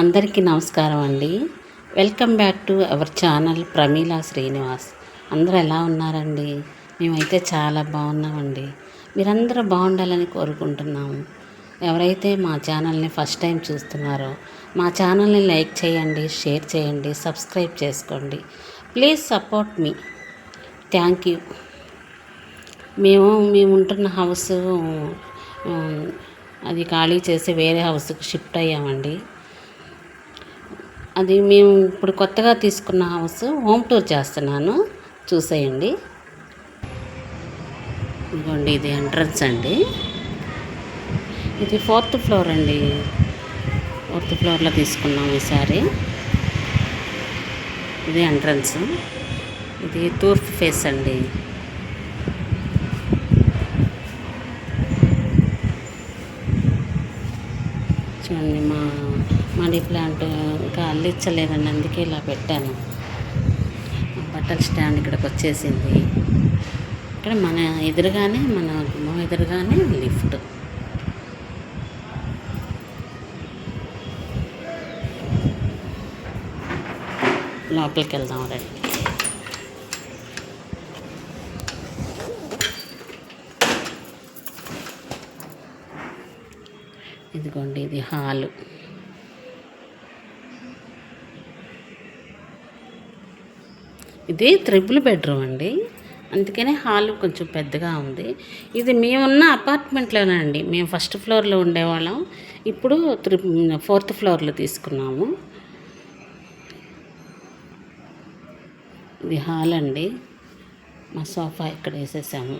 అందరికీ నమస్కారం అండి. Welcome back to our channel Pramila Srinivas. అందరూ ఎలా ఉన్నారండి? మేమైతే చాలా బాగున్నామండి. మీరందరూ బాగుండాలని కోరుకుంటున్నాము. ఎవరైతే మా ఛానల్ని ఫస్ట్ టైం చూస్తున్నారో మా ఛానల్ని లైక్ చేయండి షేర్ చేయండి సబ్స్క్రైబ్ చేసుకోండి. Please support me. Thank you. మేము మేము ఉంటున్న హౌస్ అది ఖాళీ చేసి వేరే హౌస్కి షిఫ్ట్ అయ్యామండి. అది మేము ఇప్పుడు కొత్తగా తీసుకున్న హౌస్ హోమ్ టూర్ చేస్తున్నాను. చూసేయండి. ఇదిగోండి ఇది ఎంట్రన్స్ అండి. ఇది ఫోర్త్ ఫ్లోర్ అండి. ఫోర్త్ ఫ్లోర్లో తీసుకున్నాం ఈసారి. ఇది ఎంట్రన్స్. ఇది తూర్పు ఫేస్ అండి చూడండి మా మనీ ప్లాంట్ ఇంకా అల్లించలేదండి అందుకే ఇలా పెట్టాను. బట్టల స్టాండ్ ఇక్కడికి వచ్చేసింది. ఇక్కడ మన ఎదురుగానే మన గుమ్మం ఎదురుగానే లిఫ్ట్. లోపలికి వెళ్దాం రండి. ఇదిగోండి ఇది హాలు. ఇది త్రిబుల్ బెడ్రూమ్ అండి. అందుకనే హాల్ కొంచెం పెద్దగా ఉంది. ఇది మేమున్న అపార్ట్మెంట్లోనే అండి. మేము ఫస్ట్ ఫ్లోర్లో ఉండేవాళ్ళం. ఇప్పుడు త్రి ఫోర్త్ ఫ్లోర్లో తీసుకున్నాము. ఇది హాల్ అండి. మా సోఫా ఇక్కడ వేసేసాము.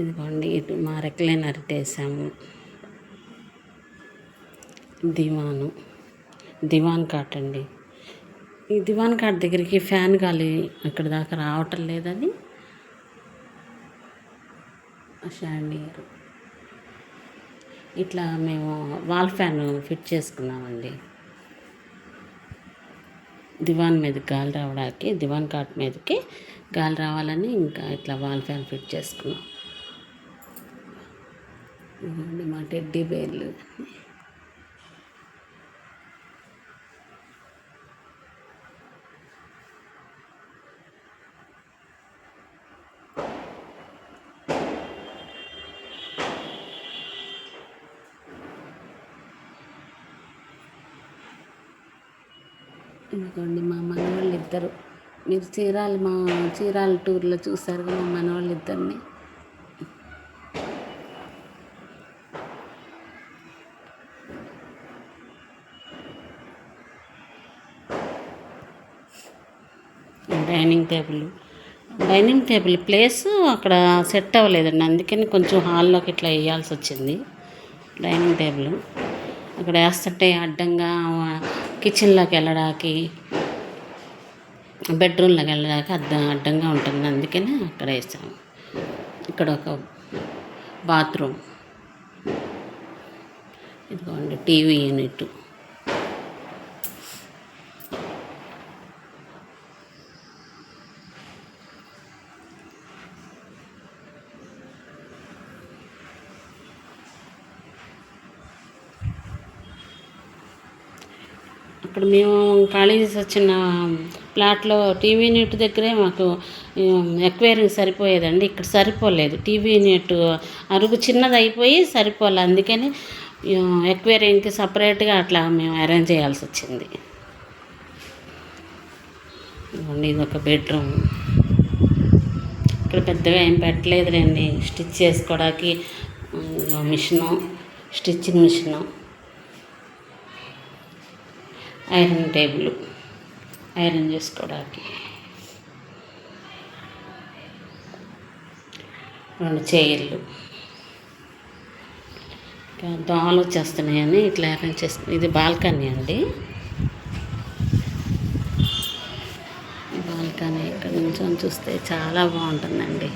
ఇదిగోండి ఇటు మా రెక్లైనర్ వేసాము. దివాను. దివాన్ కాట్ అండి. ఈ దివాన్ కాట్ దగ్గరికి ఫ్యాన్ గాలి అక్కడ దాకా రావటం లేదని షాండియర్ ఇట్లా మేము వాల్ ఫ్యాన్ ఫిట్ చేసుకున్నామండి. దివాన్ మీద గాలి రావడానికి దివాన్ కాట్ మీదకి గాలి రావాలని ఇంకా ఇట్లా వాల్ ఫ్యాన్ ఫిట్ చేసుకున్నాం. ఇదిగోండి మా టెడ్డీ బేర్లు. ఇదిగోండి మా మనవాళ్ళు ఇద్దరు మీరు చీరాలు మా చీరాల టూర్లో చూసారు మా మనవాళ్ళు ఇద్దరిని dining table. Dining table place అక్కడ సెట్ అవ్వలేదండి. అందుకని కొంచెం హాల్లోకి ఇట్లా వేయాల్సి వచ్చింది. Dining table. అక్కడ వేస్తుంటే అడ్డంగా కిచెన్లోకి వెళ్ళడానికి బెడ్రూమ్లోకి వెళ్ళడానికి అడ్డం అడ్డంగా ఉంటుంది. అందుకని అక్కడ వేసాము. ఇక్కడ ఒక బాత్రూమ్. ఇదిగోండి టీవీ యూనిట్. అక్కడ మేము ఖాళీ చేసి వచ్చిన ప్లాట్లో టీవీ నెట్ దగ్గరే మాకు ఎక్వైరింగ్ సరిపోయేదండి. ఇక్కడ సరిపోలేదు. టీవీ నెట్ అరుగు చిన్నది అయిపోయి సరిపోలే. అందుకని ఎక్వేరియంకి సపరేట్గా అట్లా మేము అరేంజ్ చేయాల్సి వచ్చింది. ఇది ఒక బెడ్రూమ్. ఇక్కడ పెద్దగా ఏం పెట్టలేదులేండి. స్టిచ్ చేసుకోవడానికి machine stitching machine. Iron table. Iron చేసుకోవడానికి. రెండు చైర్లు. ఇంకా దోమలు వచ్చేస్తున్నాయని ఇట్లా అరేంజ్ చేసుకుని ఇది బాల్కనీ అండి. బాల్కనీ ఇక్కడ నుంచి చూస్తే చాలా బాగుంటుందండి.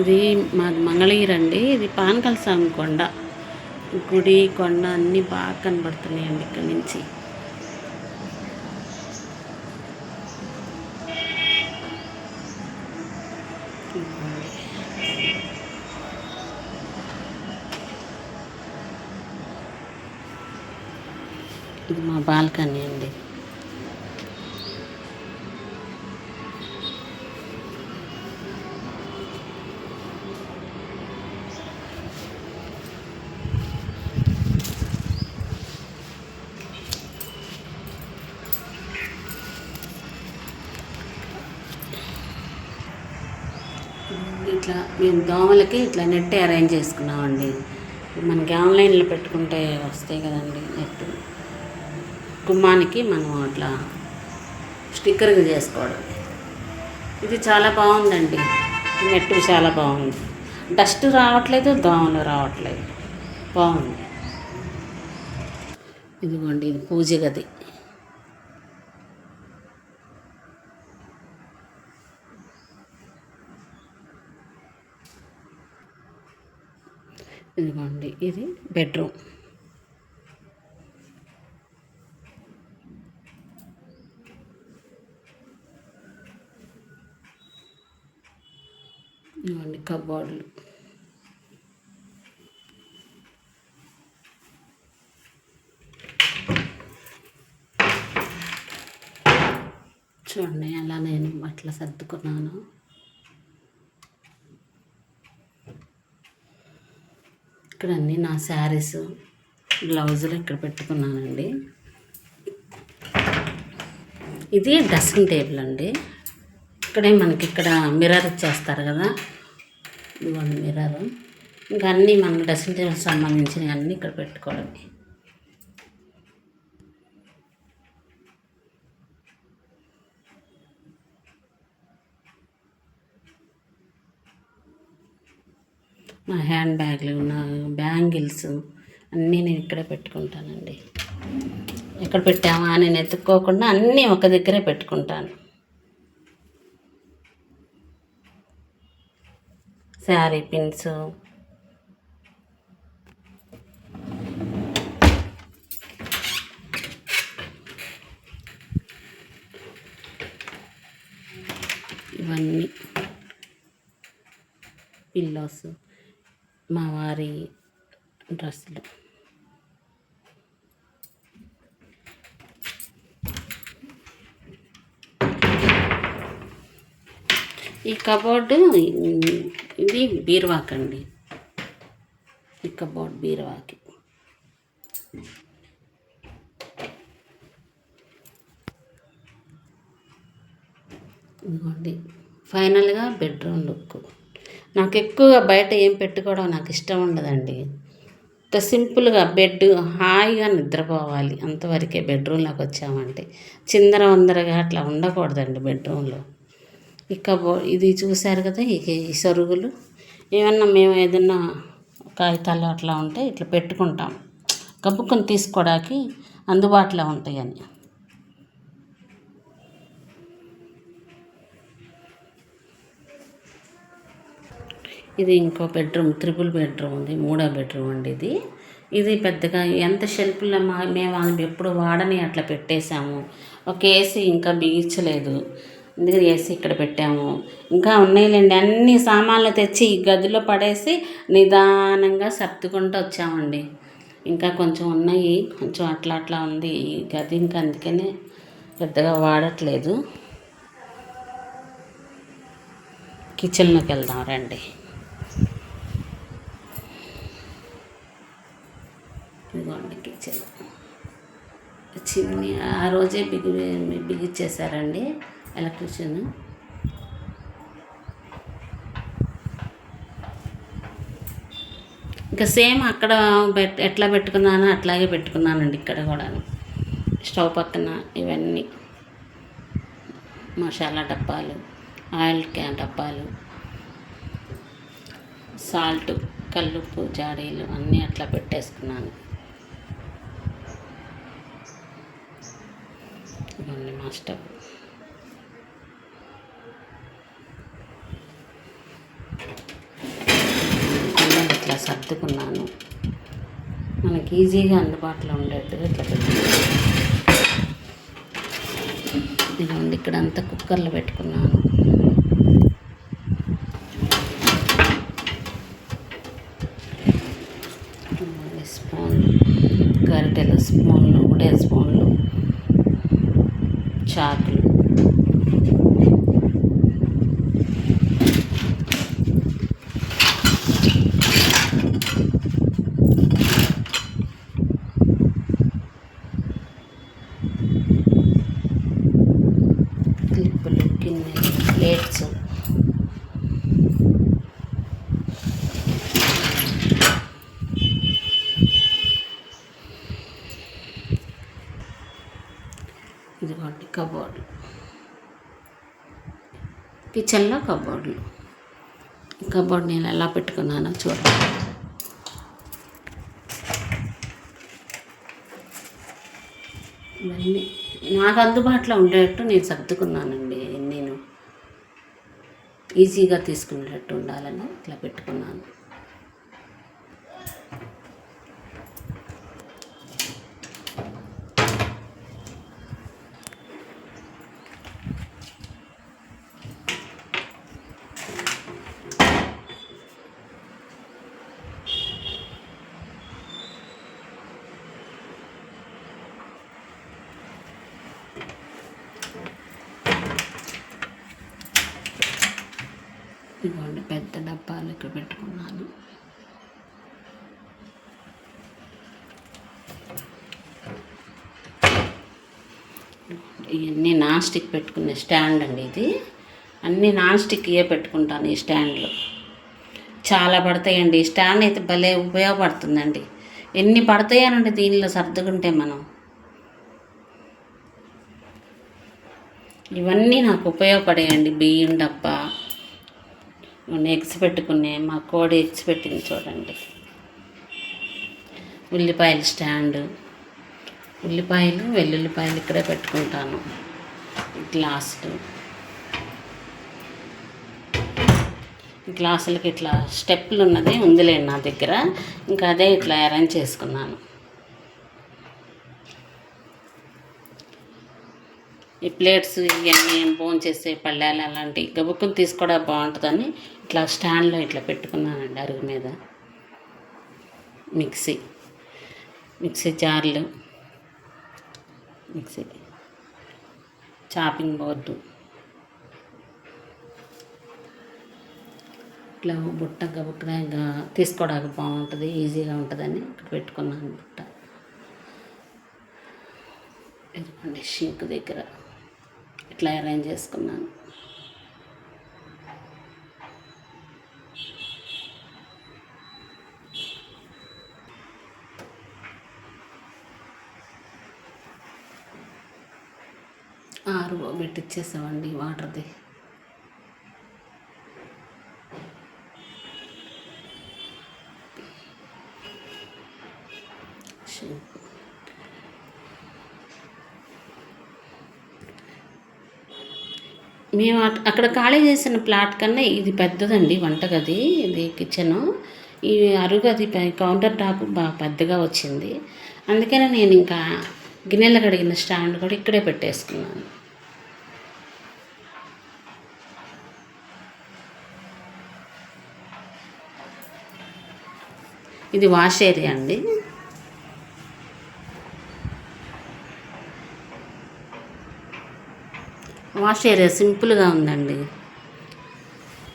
ఇది మా మంగళగిరి అండి. ఇది పానకల్ స్వామి కొండ. గుడి కొండ అన్నీ బాగా కనబడుతున్నాయండి ఇక్కడ నుంచి. ఇది మా బాల్కనీ అండి. ఇట్లా మేము దోమలకి ఇట్లా నెట్ అరేంజ్ చేసుకున్నామండి. మనకి ఆన్లైన్లో పెట్టుకుంటే వస్తాయి కదండి నెట్. గుమ్మానికి మనం అట్లా స్టిక్కర్గా చేసుకోవడం. ఇది చాలా బాగుందండి. నెట్ చాలా బాగుంది. డస్ట్ రావట్లేదు దోమలు రావట్లేదు. బాగుంది. ఇదిగోండి ఇది పూజ గది. ఇదిగోండి ఇది బెడ్రూమ్. ఇవ్వండి కబోర్డులు. చూడండి అలా నేను అట్లా సర్దుకున్నాను. ఇక్కడ అన్నీ నా శారీస్ బ్లౌజులు ఇక్కడ పెట్టుకున్నానండి. ఇది డ్రెస్సింగ్ టేబుల్ అండి. ఇక్కడే మనకి ఇక్కడ మిర్రర్ ఇచ్చేస్తారు కదా. ఇదిగోండి మిర్రర్. ఇంకా అన్నీ మన డ్రెస్సింగ్ టేబుల్ సంబంధించినవి అన్నీ ఇక్కడ పెట్టుకోవడమే నా హ్యాండ్ బ్యాగ్లు నా బ్యాంగిల్స్ అన్నీ నేను ఇక్కడే పెట్టుకుంటానండి. ఎక్కడ పెట్టామా నేను ఎత్తుక్కోకుండా అన్నీ ఒక దగ్గరే పెట్టుకుంటాను. శారీ పిన్స్. ఇవన్నీ. పిల్లోస్. మా వారి డ్రెస్సులు. ఈ కబోర్డు ఇది బీరువాక్ అండి ఈ కబోర్డ్ బీరువాకి. ఇదిగోండి. ఫైనల్గా బెడ్రూమ్ లుక్. నాకు ఎక్కువగా బయట ఏం పెట్టుకోవడం నాకు ఇష్టం ఉండదండి. ఇంత సింపుల్గా బెడ్ హాయిగా నిద్రపోవాలి. అంతవరకే బెడ్రూమ్లోకి వచ్చామంటే చిందర వందరగా అట్లా ఉండకూడదండి బెడ్రూమ్లో. ఇక ఇది చూశారు కదా ఇక ఈ సరుగులు. ఏమన్నా మేము ఏదన్నా కాగితాలు అట్లా ఉంటే ఇట్లా పెట్టుకుంటాం. కప్పుకొని తీసుకోవడానికి అందుబాటులో ఉంటాయని. ఇది ఇంకో బెడ్రూమ్ త్రిపుల్ బెడ్రూమ్ ఉంది మూడో బెడ్రూమ్ అండి ఇది. ఇది పెద్దగా ఎంత షెల్ఫ్లో మా మేము అది ఎప్పుడు వాడని అట్లా పెట్టేశాము. ఒక ఏసీ ఇంకా బిగించలేదు అందుకని ఏసీ ఇక్కడ పెట్టాము. ఇంకా ఉన్నాయిలేండి అన్ని సామాన్లు తెచ్చి ఈ గదిలో పడేసి నిదానంగా సర్దుకుంటూ వచ్చామండి. ఇంకా కొంచెం ఉన్నాయి కొంచెం అట్లా అట్లా ఉంది. ఈ గది ఇంకా అందుకనే పెద్దగా వాడట్లేదు. కిచెన్లోకి వెళ్దాం రండి ఇదిగోండి కిచెన్ చిన్ని ఆ రోజే బిగి బిగిచ్చేసారండి ఎలక్ట్రిషియన్. ఇంకా సేమ్ అక్కడ పెట్ ఎట్లా పెట్టుకున్నానో అట్లాగే పెట్టుకున్నానండి ఇక్కడ కూడా స్టవ్ పక్కన ఇవన్నీ మసాలా డబ్బాలు ఆయిల్ క్యాన్ డబ్బాలు సాల్ట్ కల్లుప్పు జాడీలు అన్నీ అట్లా పెట్టేసుకున్నాను. ఇవన్నీ మా స్టవ్ సర్దుకున్నాను. మనకి ఈజీగా అందుబాటులో ఉండేట్టుగా ఇట్లా పెట్టుకున్నాను. ఇదిగోండి ఇక్కడ అంతా కుక్కర్లో పెట్టుకున్నాను. స్పూన్లు గరిటెలు స్పూన్లు ఉడే స్పూన్లు. చాకులు కబోర్డ్ కిచెన్లో కబోర్డ్లు. కబోర్డ్ నేను ఎలా పెట్టుకున్నానో చూడండి ఇవన్నీ నాకు అందుబాటులో ఉండేటట్టు నేను సర్దుకున్నానండి. నేను ఈజీగా తీసుకునేటట్టు ఉండాలని ఇట్లా పెట్టుకున్నాను ఇదిగోండి పెద్ద డబ్బాలు పెట్టుకున్నాను. ఇవన్నీ నాన్ స్టిక్ పెట్టుకునే స్టాండ్ అండి ఇది. అన్నీ నాన్ స్టిక్ ఏ పెట్టుకుంటాను ఈ స్టాండ్లో. చాలా పడతాయండి. ఈ స్టాండ్ అయితే భలే ఉపయోగపడుతుందండి. ఎన్ని పడతాయనండి దీనిలో సర్దుకుంటే మనం. ఇవన్నీ నాకు ఉపయోగపడేయండి. బియ్యం డబ్బా కొన్ని ఎగ్స్ పెట్టుకునే మా కోడి ఎగ్స్ పెట్టింది చూడండి. ఉల్లిపాయల స్టాండ్. ఉల్లిపాయలు వెల్లుల్లిపాయలు ఇక్కడే పెట్టుకుంటాను. గ్లాసులు. గ్లాసులకి ఇట్లా స్టెప్పులు ఉన్నది ఉందిలే నా దగ్గర. ఇంకా అదే ఇట్లా అరేంజ్ చేసుకున్నాను. ఈ ప్లేట్స్ ఇవన్నీ బోన్ చేసే పళ్ళాలు అలాంటివి గబుక్కుని తీసుకోవడం బాగుంటుందని ఇట్లా స్టాండ్లో ఇట్లా పెట్టుకున్నానండి అరుగు మీద. మిక్సీ. మిక్సీ జార్లు. మిక్సీ. Chopping board. ఇట్లా బుట్ట గబుక్కున తీసుకోవడానికి బాగుంటుంది ఈజీగా ఉంటుందని ఇక్కడ పెట్టుకున్నాను బుట్ట. ఇదిగోండి షింక్ దగ్గర. ఇట్లా అరేంజ్ చేసుకున్నాను. ఆరు పెట్టిచ్చేసామండి వాటర్ది షింక్ మేము అట్- అక్కడ ఖాళీ చేసిన ప్లాట్ కన్నా ఇది పెద్దదండి వంటగది ఇది కిచెను. ఈ అరుగది అది కౌంటర్ టాప్ బాగా పెద్దగా వచ్చింది. అందుకనే నేను ఇంకా గిన్నెలు కడిగిన స్టాండ్ కూడా ఇక్కడే పెట్టేసుకున్నాను. ఇది వాష్ ఏరియా అండి. వాష్ ఏరియా సింపుల్గా ఉందండి.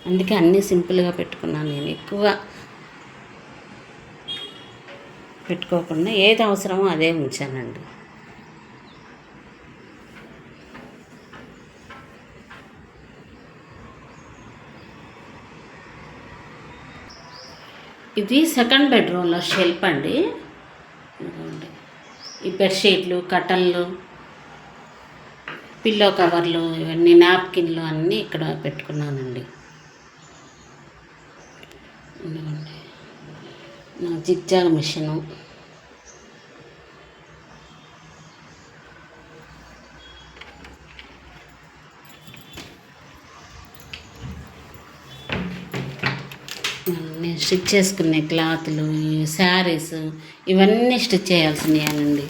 అందుకే అన్నీ సింపుల్గా పెట్టుకున్నాను నేను. ఎక్కువ పెట్టుకోకుండా ఏది అవసరమో అదే ఉంచానండి. ఇది సెకండ్ బెడ్రూమ్లో షెల్ఫ్ అండి. ఈ బెడ్షీట్లు కటన్లు పిల్లో కవర్లు ఇవన్నీ నాప్కిన్లు అన్నీ ఇక్కడ పెట్టుకున్నానండి. నా జిగ్జాగ్ మిషను. నేను స్టిచ్ చేసుకునే క్లాతులు శారీస్ ఇవన్నీ స్టిచ్ చేయాల్సినవేనండి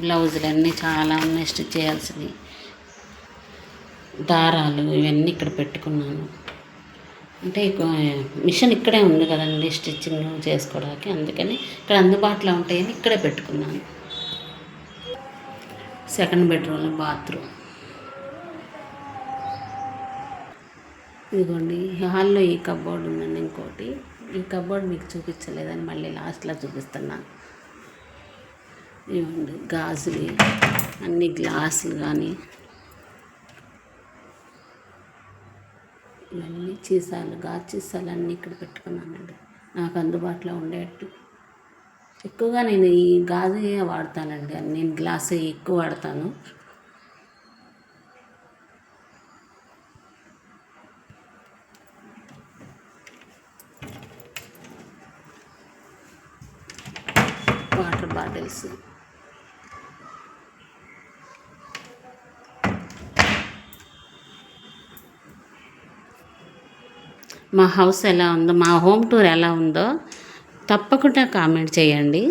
బ్లౌజులు అన్నీ చాలా ఉన్నాయి స్టిచ్ చేయాల్సినవి. దారాలు ఇవన్నీ ఇక్కడ పెట్టుకున్నాను. అంటే ఇక- మిషన్ ఇక్కడే ఉంది కదండి స్టిచ్చింగ్ చేసుకోవడానికి. అందుకని ఇక్కడ అందుబాటులో ఉంటాయని ఇక్కడే పెట్టుకున్నాను. సెకండ్ బెడ్రూమ్లో బాత్రూమ్. ఇదిగోండి హాల్లో ఈ కబోర్డ్ ఉందండి ఇంకోటి. ఈ కబోర్డ్ మీకు చూపించలేదని మళ్ళీ లాస్ట్లో చూపిస్తున్నాను. ఇవ్వండి గాజులు అన్ని గ్లాసులు కానీ ఇవన్నీ చీసాలు గాజు చీసాలు అన్నీ ఇక్కడ పెట్టుకున్నానండి. నాకు అందుబాటులో ఉండేట్టు. ఎక్కువగా నేను ఈ గాజు వాడతానండి. నేను గ్లాస్ ఎక్కువ వాడతాను. Water bottles. మా హౌస్ ఎలా ఉందో మా హోమ్ టూర్ ఎలా ఉందో తప్పకుండా కామెంట్ చేయండి.